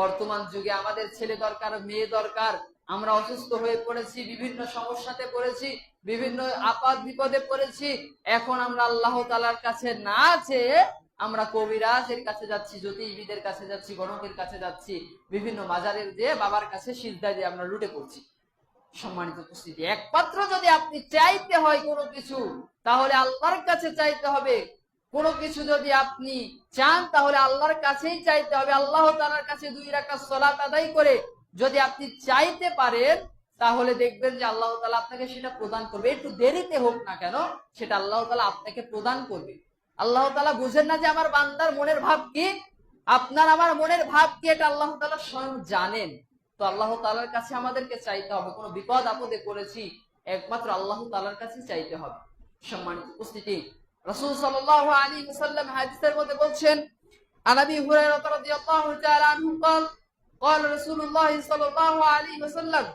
বর্তমান যুগে আমাদের ছেলে দরকার, মেয়ে দরকার। আমরা অসুস্থ হয়ে পড়েছি, বিভিন্ন সমস্যাতে পড়েছি, বিভিন্ন আপাত বিপদে পড়েছি। এখন আমরা আল্লাহ তালার কাছে না চেয়ে আমরা কবিরাজের কাছে যাচ্ছি জ্যোতিষবিদের কাছে যাচ্ছি, গণকের কাছে যাচ্ছি, বিভিন্ন মাজারের দিয়ে বাবার কাছে সিদ্ধা দিয়ে আমরা লুটে পড়ছি। সম্মানিত উপস্থিতি, একমাত্র যদি আপনি চাইতে হয় কোনো কিছু, তাহলে আল্লাহর কাছে চাইতে হবে। কোনো কিছু যদি আপনি চান, তাহলে আল্লাহর কাছেই চাইতে হবে। আল্লাহ তাআলার কাছে দুই রাখা সালাত আদায় করে যদি আপনি চাইতে পারেন, তাহলে দেখবেন যে আল্লাহ তাআলা আপনাকে সেটা প্রদান করবে। একটু দেরিতে হোক না কেন, সেটা আল্লাহ তাআলা আপনাকে প্রদান করবে। আল্লাহ তাআলা বুঝেন না যে আমার বান্দার মনের ভাব কি? আপনার আমার মনের ভাব কি? এটা আল্লাহ তালা স্বয়ং জানেন। তো আল্লাহ তালার কাছে আমাদেরকে চাইতে হবে। কোনো বিপদ আপদে করেছি একমাত্র আল্লাহ তালার কাছে চাইতে হবে। সম্মানিত উপস্থিতি রাসূল সাল্লাল্লাহু আলাইহি ওয়াসাল্লাম হাদিসের মধ্যে বলছেন আনাবি হুরায়রা রাদিয়াল্লাহু তাআলা আনহু قال قال رسول الله صلى الله عليه وسلم